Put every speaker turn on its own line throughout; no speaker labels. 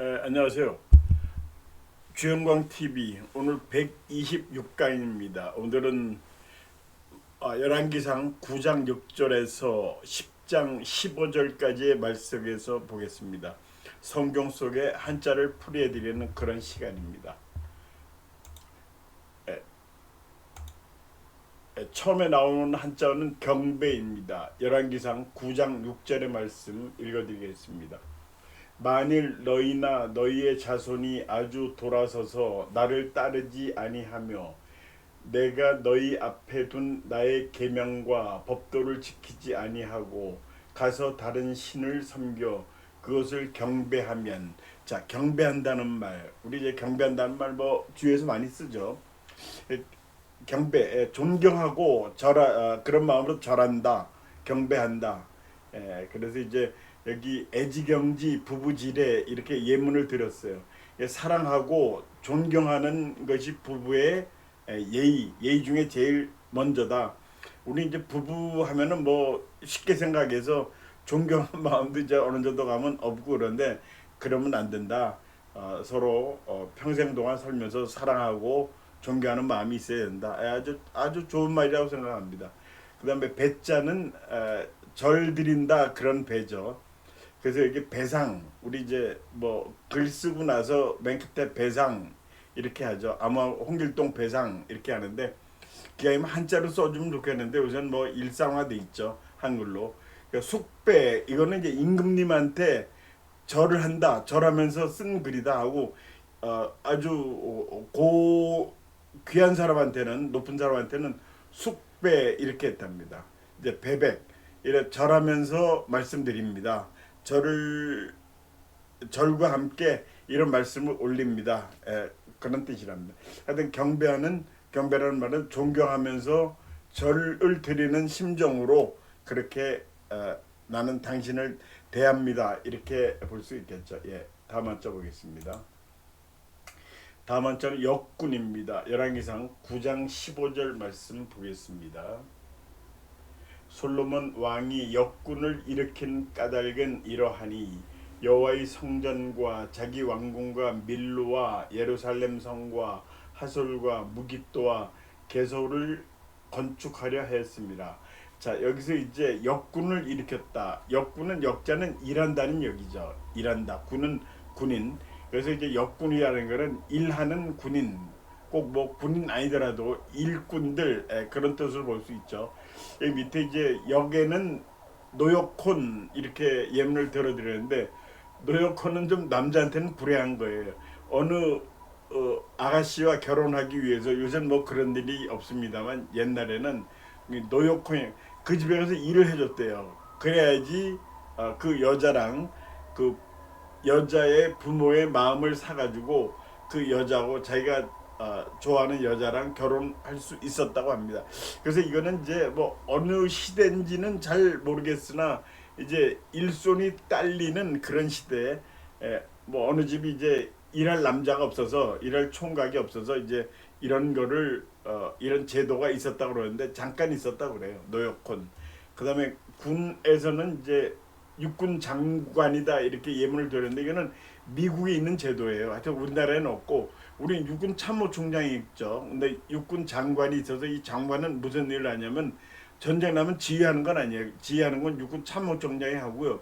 에, 안녕하세요. 주영광 TV 오늘 126강입니다. 오늘은 아, 열왕기상 9장 6절에서 10장 15절까지의 말씀에서 보겠습니다. 성경 속에 한자를 풀이해 드리는 그런 시간입니다. 에, 에, 처음에 나오는 한자는 경배입니다. 열왕기상 9장 6절의 말씀 읽어 드리겠습니다. 만일 너희나 너희의 자손이 아주 돌아서서 나를 따르지 아니하며 내가 너희 앞에 둔 나의 계명과 법도를 지키지 아니하고 가서 다른 신을 섬겨 그것을 경배하면 자 경배한다는 말 우리 이제 경배한다는 말 뭐 주위에서 많이 쓰죠. 에, 경배 에, 존경하고 절하 어, 그런 마음으로 절한다 경배한다. 에, 그래서 이제 여기 애지경지 부부질에 이렇게 예문을 드렸어요. 예, 사랑하고 존경하는 것이 부부의 에, 예의, 예의 중에 제일 먼저다. 우리 이제 부부 하면은 뭐 쉽게 생각해서 존경하는 마음도 이제 어느 정도 가면 없고 그런데 그러면 안 된다. 어, 서로 어, 평생 동안 살면서 사랑하고 존경하는 마음이 있어야 된다. 예, 아주 아주 좋은 말이라고 생각합니다. 그다음에 배자는 에, 절 드린다 그런 배죠. 그래서 이게 배상 우리 이제 뭐 글 쓰고 나서 맨 끝에 배상 이렇게 하죠. 아마 홍길동 배상 이렇게 하는데 아니면 한자로 써주면 좋겠는데 우선 뭐 일상화돼 있죠 한글로. 그러니까 숙배 이거는 이제 임금님한테 절을 한다 절하면서 쓴 글이다 하고 어, 아주 고 귀한 사람한테는 높은 사람한테는 숙배 이렇게 했답니다. 이제 배백 이래 절하면서 말씀드립니다. 절을 절과 함께 이런 말씀을 올립니다. 에, 그런 뜻이랍니다. 하여튼 경배하는 경배라는 말은 존경하면서 절을 드리는 심정으로 그렇게 어, 나는 당신을 대합니다. 이렇게 볼 수 있겠죠. 예, 다음 한자 보겠습니다. 다음 한자는 역군입니다. 열왕기상 9장 15절 말씀 보겠습니다. 솔로몬 왕이 역군을 일으킨 까닭은 이러하니 여호와의 성전과 자기 왕궁과 밀로와 예루살렘 성과 하솔과 무기또와 개소를 건축하려 했습니다. 자 여기서 이제 역군을 일으켰다. 역군은 역자는 일한다는 역이죠. 일한다. 군은 군인. 그래서 이제 역군이라는 것은 일하는 군인. 꼭 뭐 군인 아니더라도 일꾼들 에, 그런 뜻을 볼 수 있죠. 여기 밑에 이제 역에는 노역혼 이렇게 예문을 들어드렸는데 노역혼은 좀 남자한테는 불행한 거예요. 어느 어, 아가씨와 결혼하기 위해서 요새는 뭐 그런 일이 없습니다만 옛날에는 이 노역혼이 그 집에 가서 일을 해줬대요. 그래야지 어, 그 여자랑 그 여자의 부모의 마음을 사가지고 그 여자하고 자기가 어, 좋아하는 여자랑 결혼할 수 있었다고 합니다. 그래서 이거는 이제 뭐 어느 시대인지는 잘 모르겠으나 이제 일손이 딸리는 그런 시대에 에, 뭐 어느 집이 이제 일할 남자가 없어서 일할 총각이 없어서 이제 이런 거를 어, 이런 제도가 있었다고 그러는데 잠깐 있었다고 그래요. 노역혼. 그다음에 군에서는 이제 육군 장관이다 이렇게 예문을 드렸는데 이거는 미국에 있는 제도예요. 하여튼 우리나라에는 없고 우리 육군 참모 총장이 있죠. 근데 육군 장관이 있어서 이 장관은 무슨 일을 하냐면 전쟁 나면 지휘하는 건 아니에요. 지휘하는 건 육군 참모 총장이 하고요.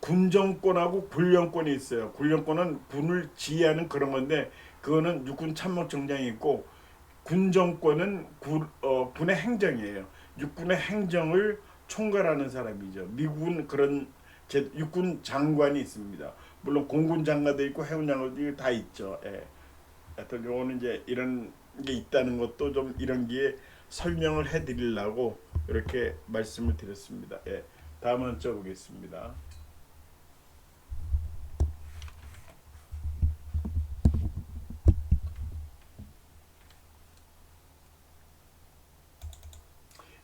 군정권하고 군령권이 있어요. 군령권은 군을 지휘하는 그런 건데 그거는 육군 참모총장이 있고 군정권은 군, 어, 군의 행정이에요. 육군의 행정을 총괄하는 사람이죠. 미국은 그런 제, 육군 장관이 있습니다. 물론 공군 장관도 있고 해군 장관도 다 있죠. 예. 하여튼 요거는 이제 이런 게 있다는 것도 좀 이런 게 설명을 해드리려고 이렇게 말씀을 드렸습니다. 예. 다음 한자 보겠습니다.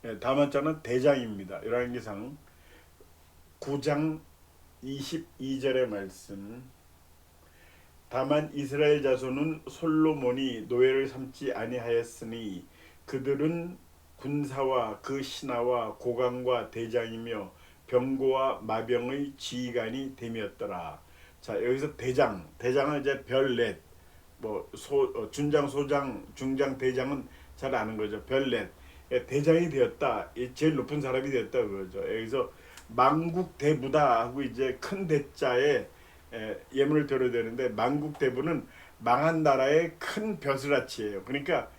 예, 다음 한자는 대장입니다. 열왕기상 9장 22절의 말씀. 다만 이스라엘 자손은 솔로몬이 노예를 삼지 아니하였으니 그들은 군사와 그 신하와 고관과 대장이며 병고와 마병의 지휘관이 됨이었더라. 자 여기서 대장, 대장은 이제 별넷, 뭐소 어, 준장, 소장, 중장, 대장은 잘 아는 거죠. 별넷. 예, 대장이 되었다. 이 제일 높은 사람이 되었다 그거죠. 여기서 망국 대부다 하고 이제 큰 대자에 예, 예문을 들어야 되는데 망국 대부는 망한 나라의 큰 벼슬아치예요. 그러니까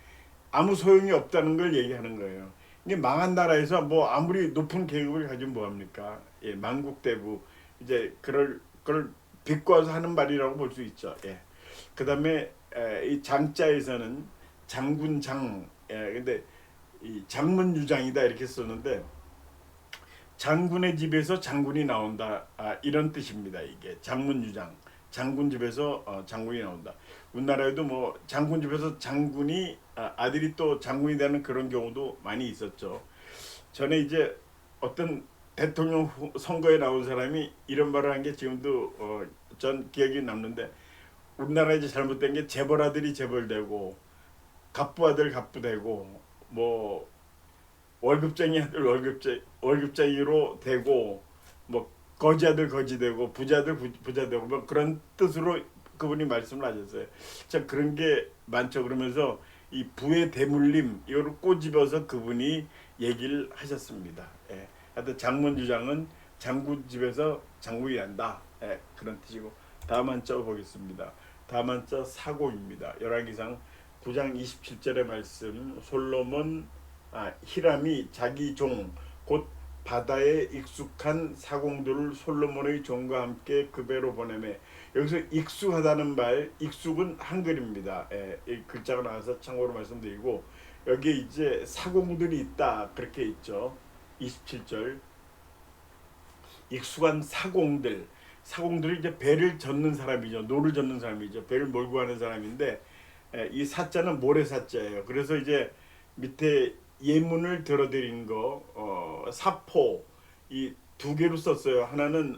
아무 소용이 없다는 걸 얘기하는 거예요. 이게 망한 나라에서 뭐 아무리 높은 계급을 가지면 뭐 합니까? 예, 망국 대부 이제 그럴 그걸 비꼬아서 하는 말이라고 볼 수 있죠. 예. 그다음에 에, 이 장자에서는 장군장 예, 근데 이 장문유장이다 이렇게 썼는데 장군의 집에서 장군이 나온다 아, 이런 뜻입니다. 이게 장문유장 장군 집에서 어, 장군이 나온다. 우리나라에도 뭐 장군 집에서 장군이 아, 아들이 또 장군이 되는 그런 경우도 많이 있었죠. 전에 이제 어떤 대통령 후- 선거에 나온 사람이 이런 말을 한 게 지금도 어, 전 기억이 남는데 우리나라 이제 잘못된 게 재벌 아들이 재벌 되고 갑부 아들 갑부 되고 뭐 월급쟁이 아들 월급쟁 월급쟁이로 되고 뭐 거지 아들 거지 되고 부자 아들 부- 부자 되고 뭐 그런 뜻으로 그분이 말씀을 하셨어요. 참 그런 게 많죠. 그러면서 이 부의 대물림 이거를 꼬집어서 그분이 얘기를 하셨습니다. 예. 하여튼 장문 주장은 장군 집에서 장군이 난다. 예. 그런 뜻이고 다음 한자 보겠습니다. 다음 한자 사고입니다. 열왕기상 9장 27절의 말씀 솔로몬 아, 히람이 자기 종 곧 바다에 익숙한 사공들을 솔로몬의 종과 함께 그 배로 보내매 여기서 익숙하다는 말 익숙은 한글입니다. 예, 이 글자가 나와서 참고로 말씀드리고 여기 이제 사공들이 있다 그렇게 있죠. 27절 익숙한 사공들 사공들이 이제 배를 젓는 사람이죠. 노를 젓는 사람이죠. 배를 몰고 가는 사람인데 예, 이 사자는 모래 사자예요. 그래서 이제 밑에 예문을 들어드린 거 어, 사포 이 두 개로 썼어요. 하나는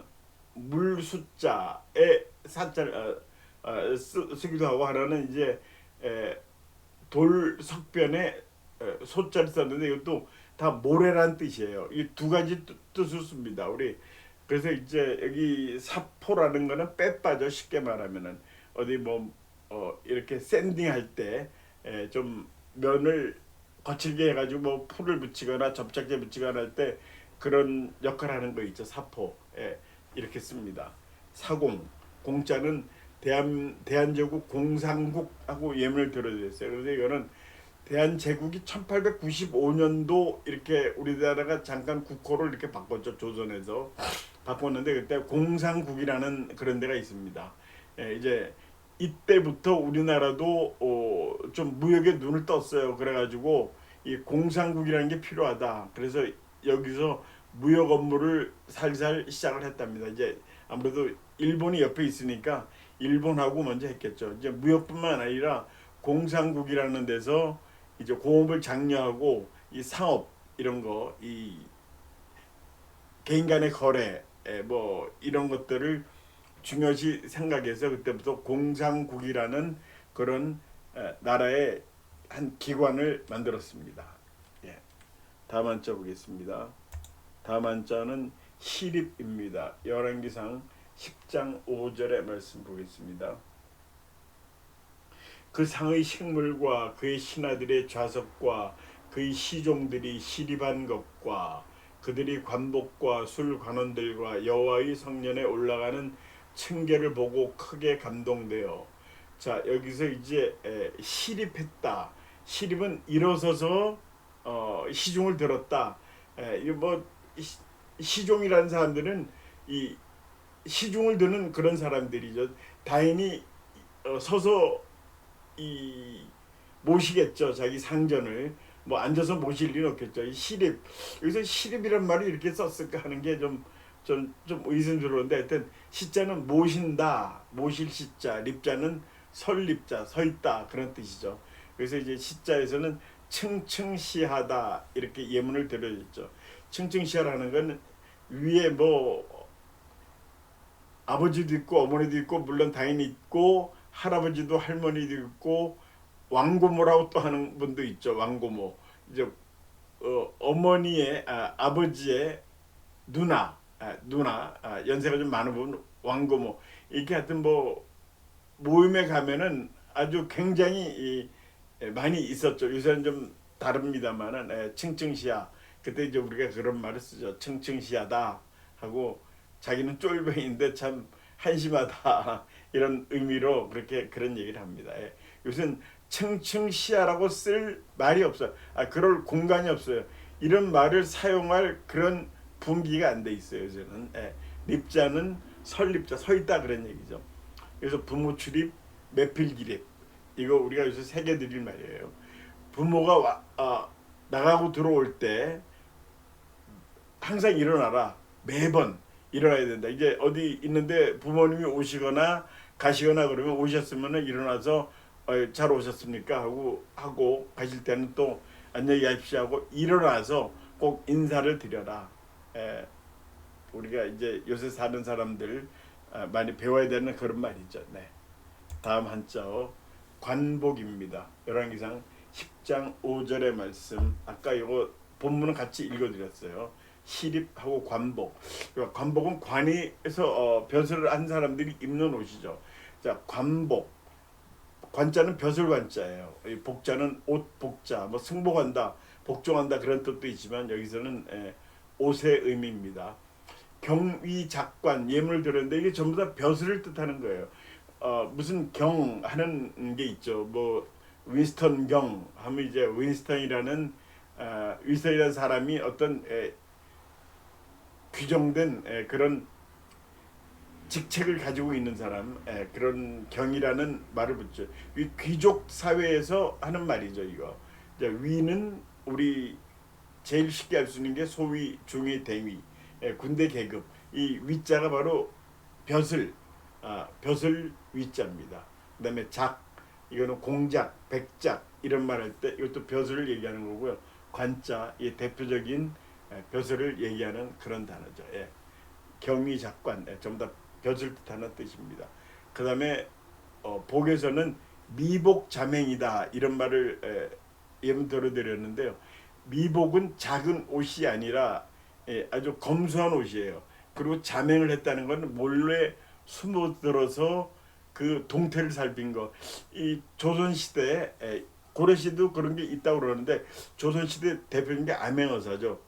물 숫자에 사자를 어, 어, 쓰, 쓰기도 하고 하나는 이제 에, 돌 석변에 에, 소자를 썼는데 이것도 다 모래란 뜻이에요. 이 두 가지 뜻- 뜻을 씁니다. 우리 그래서 이제 여기 사포라는 거는 빼빠져 쉽게 말하면은 어디 뭐 어, 이렇게 샌딩할 때 좀 면을 거칠게 해가지고 뭐 풀을 붙이거나 접착제 붙이거나 할 때 그런 역할을 하는 거 있죠. 사포 예, 이렇게 씁니다. 사공 공자는 대한 대한제국 공산국하고 예문을 들어드렸어요. 그래서 이거는 대한제국이 1895년도 이렇게 우리나라가 잠깐 국호를 이렇게 바꿨죠. 조선에서 바꿨는데 그때 공산국이라는 그런 데가 있습니다. 예, 이제 이때부터 우리나라도 어, 좀 무역에 눈을 떴어요. 그래가지고 이 공산국이라는 게 필요하다. 그래서 여기서 무역 업무를 살살 시작을 했답니다. 이제 아무래도 일본이 옆에 있으니까 일본하고 먼저 했겠죠. 이제 무역뿐만 아니라 공산국이라는 데서 이제 공업을 장려하고 이 상업 이런 거 이 개인 간의 거래 에, 뭐 이런 것들을 중요시 생각해서 그때부터 공산국이라는 그런 에, 나라의 한 기관을 만들었습니다. 예. 다음 한자 보겠습니다. 다음 한자는 시립입니다. 열왕기상 10장 5절의 말씀 보겠습니다. 그 상의 식물과 그의 신하들의 좌석과 그의 시종들이 시립한 것과 그들이 관복과 술 관원들과 여호와의 성전에 올라가는 층계를 보고 크게 감동되어 자 여기서 이제 에, 시립했다. 시립은 일어서서 어, 시종을 들었다. 에, 이뭐 시- 시종이라는 사람들은 이 시중을 드는 그런 사람들이죠. 다행히 어, 서서 이 모시겠죠 자기 상전을. 뭐 앉아서 모실 일은 없겠죠. 이 시립. 여기서 시립이란 말을 이렇게 썼을까 하는 게 좀 좀좀 의심스러운데 하여튼 시자는 모신다. 모실 시자. 립자는 설립자 서 있다. 그런 뜻이죠. 그래서 이제 시자에서는 층층시하다. 이렇게 예문을 들어줬죠. 층층시하라는 건 위에 뭐 아버지도 있고 어머니도 있고 물론 당연히 있고 할아버지도 할머니도 있고 왕고모라고 또 하는 분도 있죠. 왕고모. 이제 어, 어머니의 아, 아버지의 누나. 아, 누나 아, 연세가 좀 많은 분 왕고모 이렇게 하여튼 뭐 모임에 가면은 아주 굉장히 이, 예, 많이 있었죠. 요새는 좀 다릅니다만은 예, 층층시야 그때 이제 우리가 그런 말을 쓰죠. 층층시야다 하고 자기는 쫄병인데 참 한심하다 이런 의미로 그렇게 그런 얘기를 합니다. 예. 요새는 층층시야라고 쓸 말이 없어요. 아 그럴 공간이 없어요. 이런 말을 사용할 그런 분기가 안 돼 있어요. 요새는 예. 립자는 설립자 서 있다 그런 얘기죠. 그래서 부모 출입 매필 기립 이거 우리가 요새 새겨 드릴 말이에요. 부모가 와, 아, 나가고 들어올 때 항상 일어나라 매번 일어나야 된다. 이제 어디 있는데 부모님이 오시거나 가시거나 그러면 오셨으면은 일어나서 어, 잘 오셨습니까 하고 하고 가실 때는 또 안녕히 가십시오 하고 일어나서 꼭 인사를 드려라. 에, 우리가 이제 요새 사는 사람들 아, 많이 배워야 되는 그런 말이죠. 네. 다음 한자어 관복입니다. 열왕기상 10장 5절의 말씀. 아까 이거 본문은 같이 읽어드렸어요. 시립하고 관복. 그러니까 관복은 관이에서 어, 벼슬을 한 사람들이 입는 옷이죠. 자 관복. 관자는 벼슬 관자예요. 이 복자는 옷 복자. 뭐 승복한다, 복종한다 그런 뜻도 있지만 여기서는 에, 옷의 의미입니다. 경위작관 예문을 들었는데 이게 전부 다 벼슬을 뜻하는 거예요. 어, 무슨 경 하는 게 있죠. 뭐 윈스턴 경 하면 이제 윈스턴이라는 어, 윈스턴이라는 사람이 어떤 에, 규정된 에, 그런 직책을 가지고 있는 사람 에, 그런 경이라는 말을 붙죠. 이 귀족 사회에서 하는 말이죠. 이거 이제 위는 우리 제일 쉽게 알 수 있는 게 소위, 중위, 대위, 에, 군대 계급. 이 위자가 바로 벼슬, 아, 벼슬 위자입니다. 그다음에 작, 이거는 공작, 백작 이런 말 할 때 이것도 벼슬을 얘기하는 거고요. 관자, 이 대표적인 에, 벼슬을 얘기하는 그런 단어죠. 예. 경위작관, 예, 전부 다 벼슬 뜻하는 뜻입니다. 그 다음에 어, 복에서는 미복 자맹이다 이런 말을 에, 예문 들어드렸는데요. 미복은 작은 옷이 아니라 예, 아주 검소한 옷이에요. 그리고 자맹을 했다는 건 몰래 숨어 들어서 그 동태를 살핀 거. 이 조선 시대 에, 고려 시대도 그런 게 있다고 그러는데 조선 시대 대표적인 게 암행어사죠.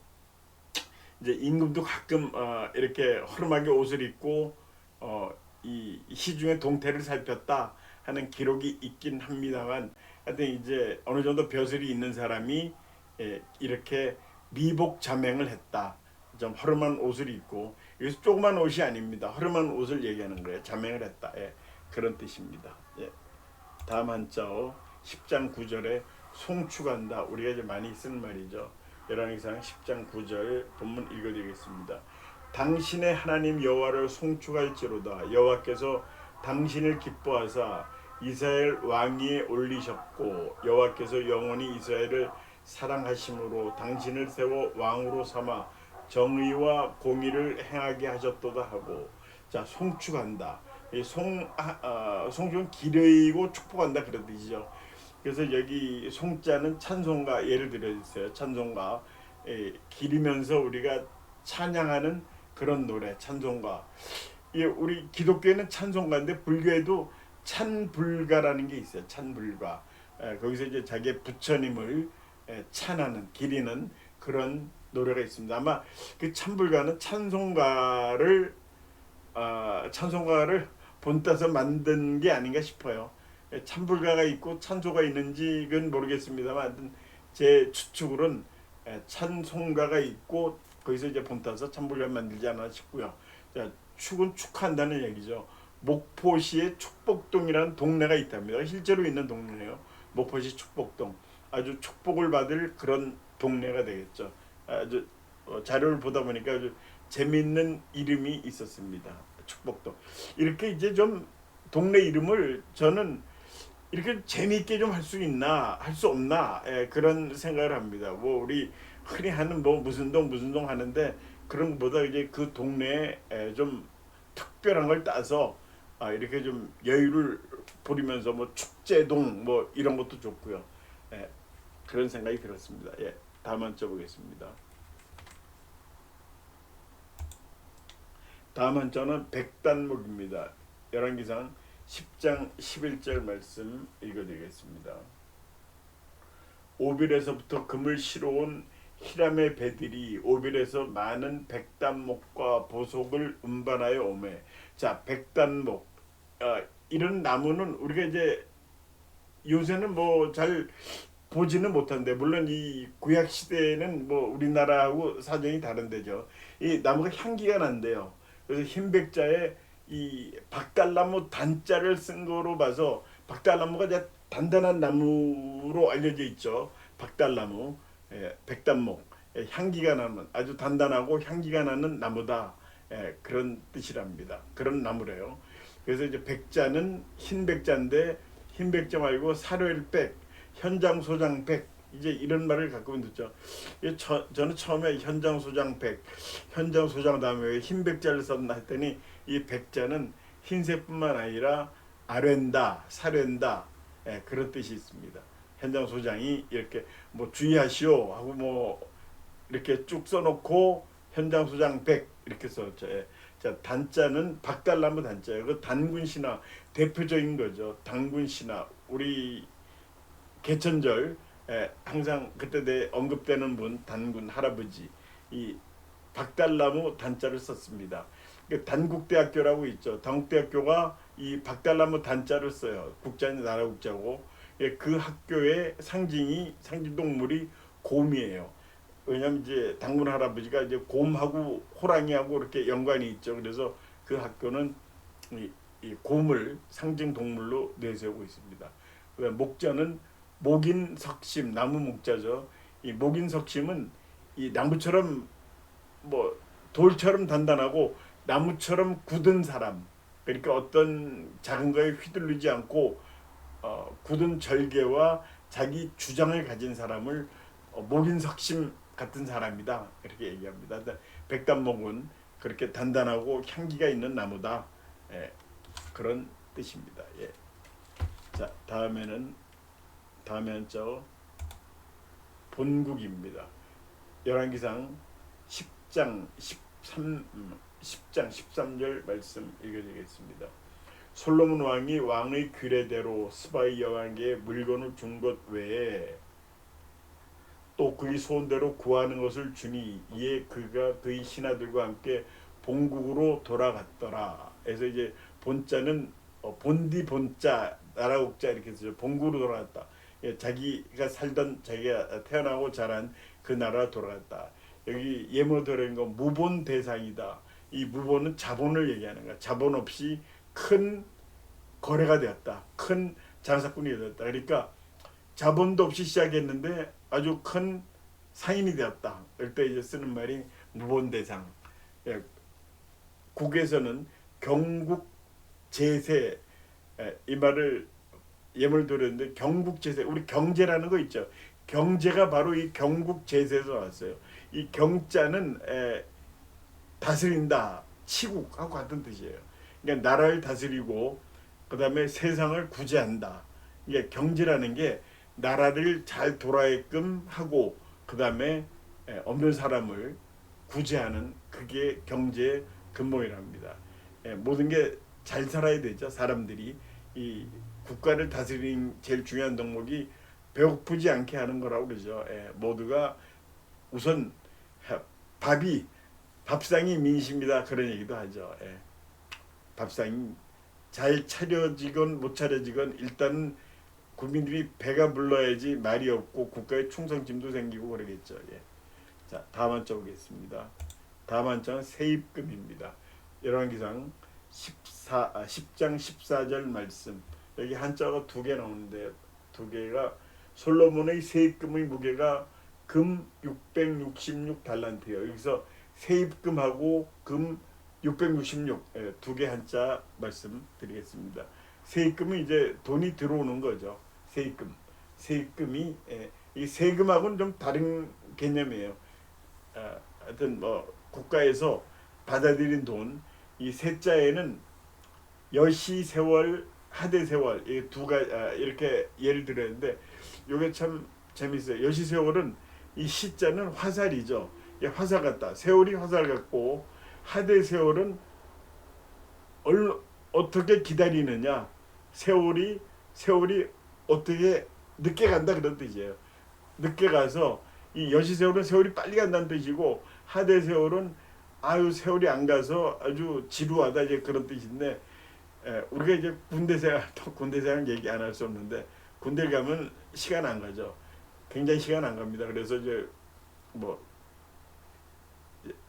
이제 임금도 가끔 어, 이렇게 허름하게 옷을 입고 어, 이 시중에 동태를 살폈다 하는 기록이 있긴 합니다만 하여튼 이제 어느 정도 벼슬이 있는 사람이 예, 이렇게 미복 자맹을 했다. 좀 허름한 옷을 입고 여기서 조그만 옷이 아닙니다. 허름한 옷을 얘기하는 거예요. 자맹을 했다. 예, 그런 뜻입니다. 예. 다음 한자어 10장 9절에 송축한다. 우리가 이제 많이 쓰는 말이죠. 열왕기상 10장 9절 본문 읽어드리겠습니다. 당신의 하나님 여호와를 송축할지로다. 여호와께서 당신을 기뻐하사 이스라엘 왕위에 올리셨고 여호와께서 영원히 이스라엘을 사랑하심으로 당신을 세워 왕으로 삼아 정의와 공의를 행하게 하셨도다 하고 자 송축한다. 이송 아, 어, 송축은 기르이고 축복한다 그런 뜻이죠. 그래서 여기 송자는 찬송가 예를 들어주세요. 찬송가 예, 기리면서 우리가 찬양하는 그런 노래 찬송가. 예, 우리 기독교에는 찬송가인데 불교에도 찬불가라는 게 있어요. 찬불가. 예, 거기서 이제 자기의 부처님을 예, 찬하는 기리는 그런 노래가 있습니다. 아마 그 찬불가는 찬송가를 어, 찬송가를 본따서 만든 게 아닌가 싶어요. 예, 찬불가가 있고 찬소가 있는지는 모르겠습니다만 하여튼 제 추측으로는 예, 찬송가가 있고 거기서 이제 본따서 찬불가 만들지 않나 싶고요. 자, 축은 축한다는 얘기죠. 목포시에 축복동이라는 동네가 있답니다. 실제로 있는 동네예요. 목포시 축복동. 아주 축복을 받을 그런 동네가 되겠죠. 아주 어, 자료를 보다 보니까 아주 재밌는 이름이 있었습니다. 축복동. 이렇게 이제 좀 동네 이름을 저는 이렇게 재미있게 좀 할 수 있나 할 수 없나 예, 그런 생각을 합니다. 뭐 우리 흔히 하는 뭐 무슨 동 무슨 동 하는데 그런 것보다 이제 그 동네에 예, 좀 특별한 걸 따서 아, 이렇게 좀 여유를 부리면서 뭐 축제동 뭐 이런 것도 좋고요. 예, 그런 생각이 들었습니다. 예, 다음 한자 보겠습니다. 다음 한자는 백단목입니다. 열왕기상 10장 11절 말씀 읽어드리겠습니다. 오빌에서부터 금을 실어온 히람의 배들이 오빌에서 많은 백단목과 보석을 운반하여 오매 자 백단목 아, 이런 나무는 우리가 이제 요새는 뭐 잘 보지는 못한데 물론 이 구약 시대에는 뭐 우리나라하고 사정이 다른데죠 이 나무가 향기가 난대요 그래서 흰백자에 이 박달나무 단자를 쓴 거로 봐서 박달나무가 이제 단단한 나무로 알려져 있죠 박달나무 예, 백단목 예, 향기가 나는 아주 단단하고 향기가 나는 나무다 예, 그런 뜻이랍니다. 그런 나무래요. 그래서 이제 백자는 흰 백자인데 흰 백자 말고 사료일백, 현장 소장백 이제 이런 말을 가끔 듣죠. 이 저, 저는 처음에 현장 소장백, 현장 소장 다음에 왜흰 백자를 썼나 했더니 이 백자는 흰색뿐만 아니라 아랜다, 사랜다 예, 그런 뜻이 있습니다. 현장 소장이 이렇게 뭐 주의하시오 하고 뭐 이렇게 쭉 써놓고 현장 소장 백 이렇게 썼죠. 예. 자 단자는 박달나무 단자예요. 그 단군 신화 대표적인 거죠. 단군 신화 우리 개천절 예, 항상 그때 내 언급되는 분 단군 할아버지 이 박달나무 단자를 썼습니다. 그 단국대학교라고 있죠. 단국대학교가 이 박달나무 단자를 써요. 국자는 나라 국자고 예, 그 학교의 상징이 상징 동물이 곰이에요. 왜냐면 이제 당군 할아버지가 이제 곰하고 호랑이하고 이렇게 연관이 있죠. 그래서 그 학교는 이, 이 곰을 상징 동물로 내세우고 있습니다. 목자는 목인 석심 나무 목자죠. 이 목인 석심은 이 나무처럼 뭐 돌처럼 단단하고 나무처럼 굳은 사람. 그러니까 어떤 작은 거에 휘둘리지 않고 어, 굳은 절개와 자기 주장을 가진 사람을 어, 목인 석심 같은 사람이다 이렇게 얘기합니다. 근데 백단목은 그렇게 단단하고 향기가 있는 나무다 예, 그런 뜻입니다. 예. 자 다음에는 저 본국입니다. 열왕기상 10장 13 음, 10장 13절 말씀 읽어드리겠습니다. 솔로몬 왕이 왕의 규례대로 스바이 여왕에게 물건을 준 것 외에 또 그의 소원대로 구하는 것을 주니 이에 그가 그의 신하들과 함께 본국으로 돌아갔더라. 그래서 이제 본자는 어, 본디 본자 나라 국자 이렇게 쓰죠. 본국으로 돌아갔다. 예, 자기가 살던 자기가 태어나고 자란 그 나라 돌아갔다. 여기 들어있는 건 무본 대상이다. 이 무본은 자본을 얘기하는 거야. 자본 없이 큰 거래가 되었다. 큰 장사꾼이 되었다. 그러니까 자본도 없이 시작했는데 아주 큰 상인이 되었다. 이때 이제 쓰는 말이 무본대상. 예, 국에서는 경국 제세 예, 이 말을 예문을 들었는데 경국 제세 우리 경제라는 거 있죠. 경제가 바로 이 경국 제세에서 나왔어요. 이 경자는 에, 다스린다, 치국하고 같은 뜻이에요. 그러니까 나라를 다스리고 그 다음에 세상을 구제한다. 이게 경제라는 게 나라를 잘 돌아게끔 하고 그 다음에 에, 없는 사람을 구제하는 그게 경제의 근본이랍니다. 에, 모든 게 잘 살아야 되죠. 사람들이 이 국가를 다스리는 제일 중요한 덕목이 배고프지 않게 하는 거라고 그러죠. 예, 모두가 우선 밥이 밥상이 민심이다 그런 얘기도 하죠. 예. 밥상이 잘 차려지건 못 차려지건 일단 국민들이 배가 불러야지 말이 없고 국가의 충성심도 생기고 그러겠죠. 예. 자 다음 한자 보겠습니다. 다음 한자는 세입금입니다. 열왕기상 14, 아, 10장 14절 말씀 여기 한자가 두 개 나오는데 두 개가 솔로몬의 세입금의 무게가 금 666 달란트예요. 여기서 세입금하고 금 666, 예, 두개 한자 말씀드리겠습니다. 세입금은 이제 돈이 들어오는 거죠. 세입금. 세입금이 예, 이 세금하고는 좀 다른 개념이에요. 아, 하여튼 뭐 국가에서 받아들인 돈, 이 세자에는 여시 세월, 하대 세월 이 두 가 아, 이렇게 예를 들었는데 요게 참 재밌어요. 여시 세월은 이 시자는 화살이죠. 예, 화살 같다. 세월이 화살 같고 하대 세월은 얼 어떻게 기다리느냐 세월이 세월이 어떻게 늦게 간다 그런 뜻이에요. 늦게 가서 이 여시 세월은 세월이 빨리 간다는 뜻이고 하대 세월은 아유 세월이 안 가서 아주 지루하다 이제 그런 뜻인데 에, 우리가 이제 군대 생활 또 군대 생활 얘기 안 할 수 없는데 군대 가면 시간 안 가죠. 굉장히 시간 안 갑니다. 그래서 이제 뭐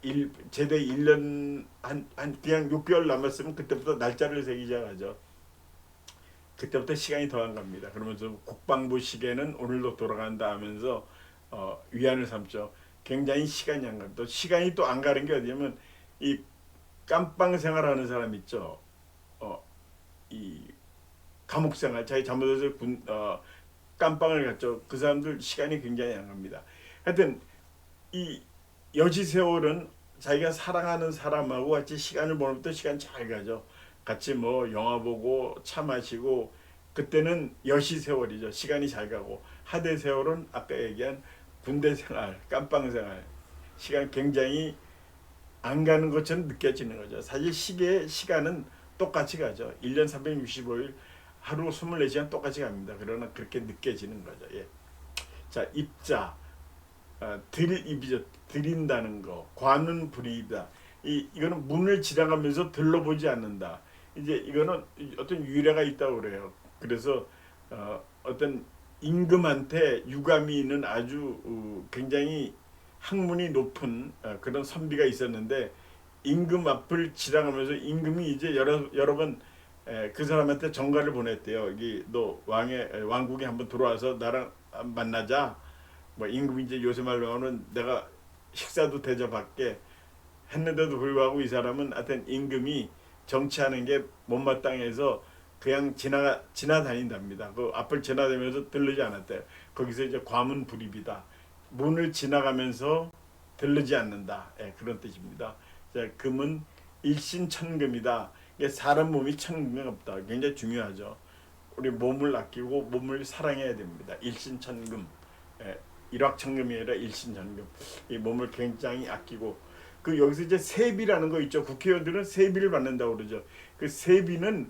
일, 제대 1년 한, 한 그냥 6개월 남았으면 그때부터 날짜를 세기 시작하죠. 그때부터 시간이 더 안 갑니다. 그러면서 국방부 시계는 오늘도 돌아간다 하면서 어, 위안을 삼죠. 굉장히 시간이 안 갑니다. 또 시간이 또 안 가는 게 어디냐면 이 깜빵 생활하는 사람 있죠. 어, 이 감옥 생활, 자기 잘못해서 군 어, 깜빵을 갔죠. 그 사람들 시간이 굉장히 안 갑니다. 하여튼 이 여지 세월은 자기가 사랑하는 사람하고 같이 시간을 보내면 또 시간 잘 가죠. 같이 뭐 영화 보고 차 마시고 그때는 여시 세월이죠. 시간이 잘 가고 하대 세월은 아까 얘기한 군대 생활, 깜빵 생활 시간 굉장히 안 가는 것처럼 느껴지는 거죠. 사실 시계의 시간은 똑같이 가죠. 1년 365일 하루 24시간 똑같이 갑니다. 그러나 그렇게 느껴지는 거죠. 예. 자, 입자. 어, 들 입이죠. 드린다는 거. 관은 불이다. 이 이거는 문을 지나가면서 들러보지 않는다. 이제 이거는 어떤 유래가 있다고 그래요. 그래서 어, 어떤 임금한테 유감이 있는 아주 어, 굉장히 학문이 높은 어, 그런 선비가 있었는데 임금 앞을 지나가면서 임금이 이제 여러 여러 번 에, 그 사람한테 전가를 보냈대요. 여기 너 왕의 에, 왕국에 한번 들어와서 나랑 만나자. 뭐 임금이 이제 요새 말로 하면 내가 식사도 대접할게 했는데도 불구하고 이 사람은 하여튼 임금이 정치하는 게 못마땅해서 그냥 지나 지나다닌답니다. 그 앞을 지나다니면서 들르지 않았대요. 거기서 이제 과문 불입이다. 문을 지나가면서 들르지 않는다. 예, 그런 뜻입니다. 자, 금은 일신천금이다. 이게 사람 몸이 천금이 없다. 굉장히 중요하죠. 우리 몸을 아끼고 몸을 사랑해야 됩니다. 일신천금. 예, 일확천금이 아니라 일신천금. 이 몸을 굉장히 아끼고 그 여기서 이제 세비라는 거 있죠. 국회의원들은 세비를 받는다고 그러죠. 그 세비는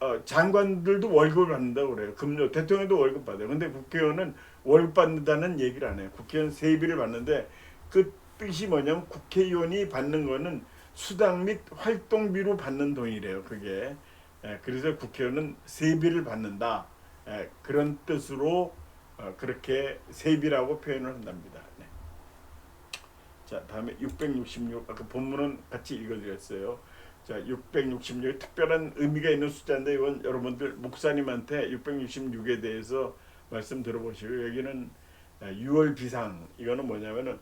어, 장관들도 월급을 받는다고 그래요. 금요 대통령도 월급 받아요. 근데 국회의원은 월급 받는다는 얘기를 안 해요. 국회의원 세비를 받는데 그 뜻이 뭐냐면 국회의원이 받는 거는 수당 및 활동비로 받는 돈이래요. 그게 예, 그래서 국회의원은 세비를 받는다. 예, 그런 뜻으로 어, 그렇게 세비라고 표현을 한답니다. 네. 자 다음에 666 아까 본문은 같이 읽어드렸어요. 자 666 특별한 의미가 있는 숫자인데 이건 여러분들 목사님한테 666에 대해서 말씀 들어보시고 여기는 6월 비상 이거는 뭐냐면은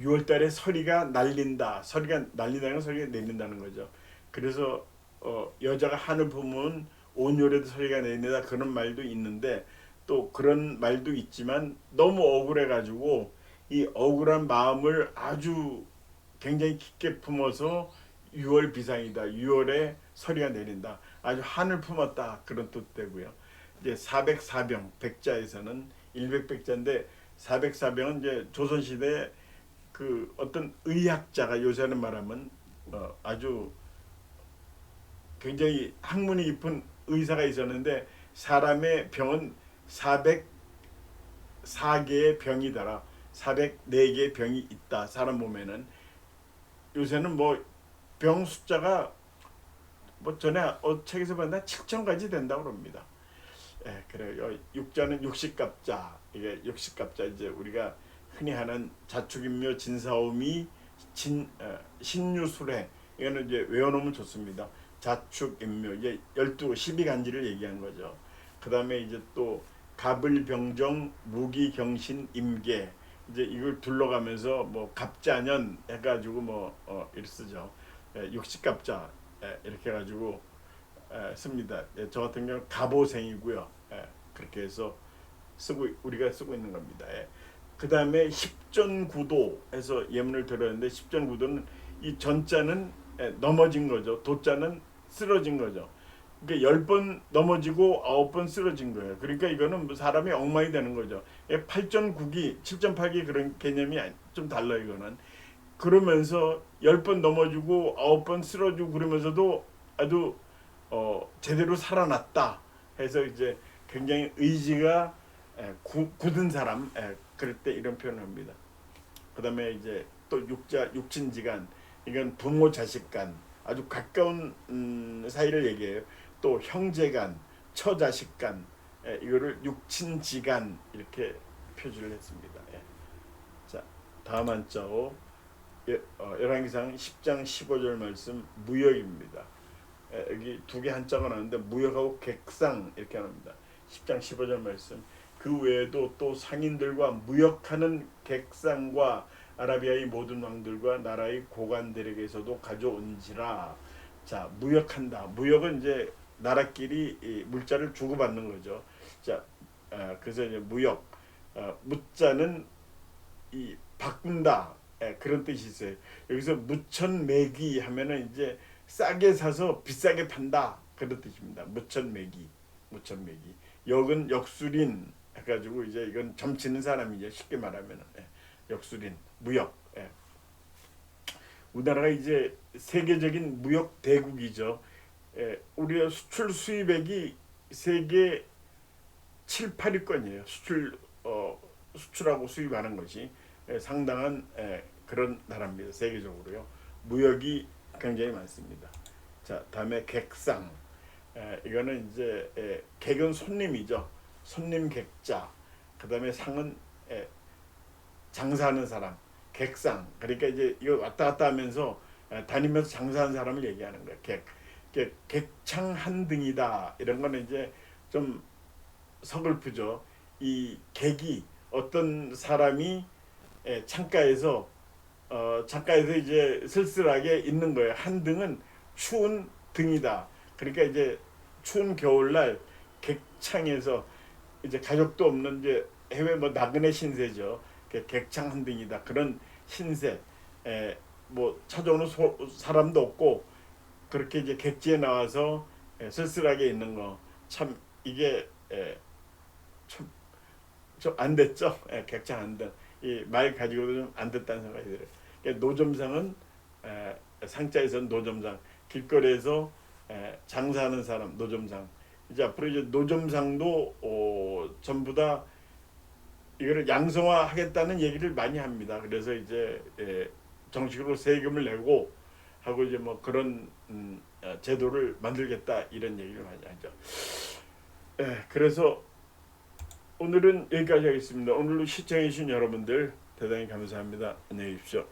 6월달에 서리가 날린다. 서리가 날린다는 건 서리가 내린다는 거죠. 그래서 어, 여자가 한을 보면 온열에도 서리가 내린다 그런 말도 있는데 또 그런 말도 있지만 너무 억울해 가지고 이 억울한 마음을 아주 굉장히 깊게 품어서 6월 비상이다. 6월에 서리가 내린다. 아주 한을 품었다. 그런 뜻되고요. 이제 404병 백자에서는 100백자인데 404병은 이제 조선 시대 그 어떤 의학자가 요새는 말하면 어, 아주 굉장히 학문이 깊은 의사가 있었는데 사람의 병은 404개의 병이더라. 404개의 병이 있다. 사람 몸에는 요새는 뭐 병 숫자가 뭐 전에 어, 책에서 봤나 7천 가지 된다고 그럽니다. 예, 그래요. 육자는 육식갑자. 이게 육식갑자 이제 우리가 흔히 하는 자축인묘 진사오미 진 어, 신유술회 이거는 이제 외워놓으면 좋습니다. 자축인묘 이제 열두 십이 간지를 얘기한 거죠. 그 다음에 이제 또 갑을병정 무기경신 임계 이제 이걸 둘러가면서 뭐 갑자년 해가지고 뭐 어, 이렇게 쓰죠. 예, 육식갑자 예, 이렇게 해가지고 예, 씁니다. 예, 저 같은 경우 는 갑오생이고요. 예, 그렇게 해서 쓰고 우리가 쓰고 있는 겁니다. 예. 그 다음에 십전구도에서 예문을 들었는데 십전구도는 이 전자는 예, 넘어진 거죠. 도자는 쓰러진 거죠. 그러니까 열 번 넘어지고 아홉 번 쓰러진 거예요. 그러니까 이거는 뭐 사람이 엉망이 되는 거죠. 예, 8.9기, 7.8기 그런 개념이 좀 달라 이거는. 그러면서 열 번 넘어지고 아홉 번 쓰러지고 그러면서도 아주 어, 제대로 살아났다 해서 이제 굉장히 의지가 에, 구, 굳은 사람 에, 그럴 때 이런 표현을 합니다. 그 다음에 이제 또 육자 육친지간 이건 부모 자식간 아주 가까운 음, 사이를 얘기해요. 또 형제간 처자식간 에, 이거를 육친지간 이렇게 표주를 했습니다. 예. 자 다음 한자어 예, 어, 열왕기상 10장 15절 말씀 무역입니다. 예, 여기 두 개 한자가 나오는데 무역하고 객상 이렇게 나옵니다. 10장 15절 말씀. 그 외에도 또 상인들과 무역하는 객상과 아라비아의 모든 왕들과 나라의 고관들에게서도 가져온지라. 자, 무역한다. 무역은 이제 나라끼리 이 물자를 주고받는 거죠. 자, 아, 그래서 이제 무역. 어, 무자는 이 바꾼다. 예, 그런 뜻이 있어요. 여기서 무천매기 하면은 이제 싸게 사서 비싸게 판다 그런 뜻입니다. 무천매기, 무천매기. 역은 역술인 해가지고 이제 이건 점치는 사람이죠. 쉽게 말하면은 예, 역술인, 무역. 예. 우리나라가 이제 세계적인 무역 대국이죠. 예, 우리가 수출 수입액이 세계 7, 8위권이에요. 수출 어, 수출하고 수입하는 것이 예, 상당한 예, 그런 나라입니다. 세계적으로요. 무역이 굉장히 많습니다. 자, 다음에 객상. 에, 이거는 이제 에, 객은 손님이죠. 손님 객자. 그 다음에 상은 에, 장사하는 사람. 객상. 그러니까 이제 이거 왔다 갔다 하면서 에, 다니면서 장사하는 사람을 얘기하는 거예요. 객. 객 객창 한 등이다. 이런 거는 이제 좀 서글프죠. 이 객이 어떤 사람이 에, 창가에서 어, 창가에서 이제 쓸쓸하게 있는 거예요. 한 등은 추운 등이다. 그러니까 이제 추운 겨울날 객창에서 이제 가족도 없는 이제 해외 뭐 나그네 신세죠. 그 객창 한 등이다. 그런 신세. 에, 뭐 찾아오는 소, 사람도 없고 그렇게 이제 객지에 나와서 에, 쓸쓸하게 있는 거 참 이게 에, 좀안 됐죠. 에, 객창 한 등. 이 말 가지고도 좀 안 됐다는 생각이 들어요. 그러니까 노점상은 에, 상자에서는 노점상, 길거리에서 에, 장사하는 사람 노점상. 이제 앞으로 이제 노점상도 어, 전부 다 이거를 양성화하겠다는 얘기를 많이 합니다. 그래서 이제 에, 정식으로 세금을 내고 하고 이제 뭐 그런 음, 어, 제도를 만들겠다 이런 얘기를 많이 하죠. 에, 그래서 오늘은 여기까지 하겠습니다. 오늘도 시청해주신 여러분들 대단히 감사합니다. 안녕히 계십시오.